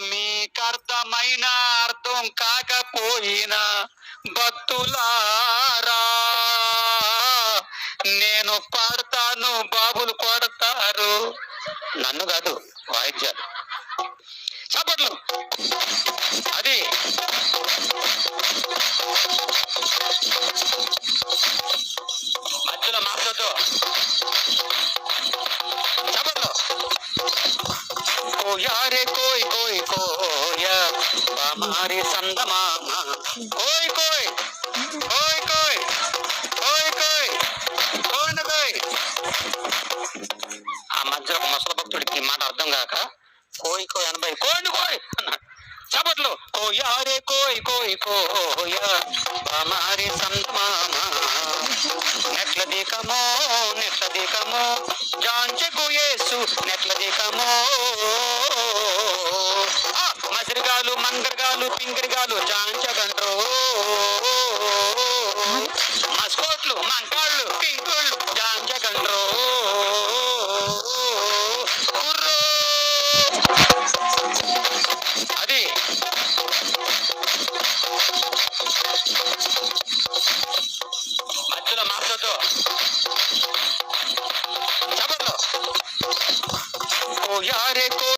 మీకర్థమైన అర్థం కాకపోయినా భక్తులారా నేను పాడతాను బాబులు కొడతారు నన్ను కాదు వాయిద్యాలు. చప్పట్లు. అది. మధ్యలో మాట్లాడుతూ. చప్పట్లు. కోయారే కోయ్ కోయ్ కో மாறி சந்தமாமா கோய் கோய் கோய் கோய் கோய் கோய் కోయండి కోయ్. ఆ మధ్యలో ముసల భక్తుడికి ఈ మాట అర్థం కాక కోయ్ కోయ్ అనబై కోయండి కోయ్ అన్నాడు. చప్పట్లు కోయారే కోయ్ కోయ్ కోయా బామారి సంతమామా నెట్ల దికమో నెట్ల దికమో జాంచెకు యేసు నెట్ల దికమో. మంగరగాలు పింగరగాలు చాంచగండ్రు మస్కోట్లు మంకాళ్ళు పింకోళ్ళు చాంచగండ్రు అది. మధ్యలో ఓ యారే కో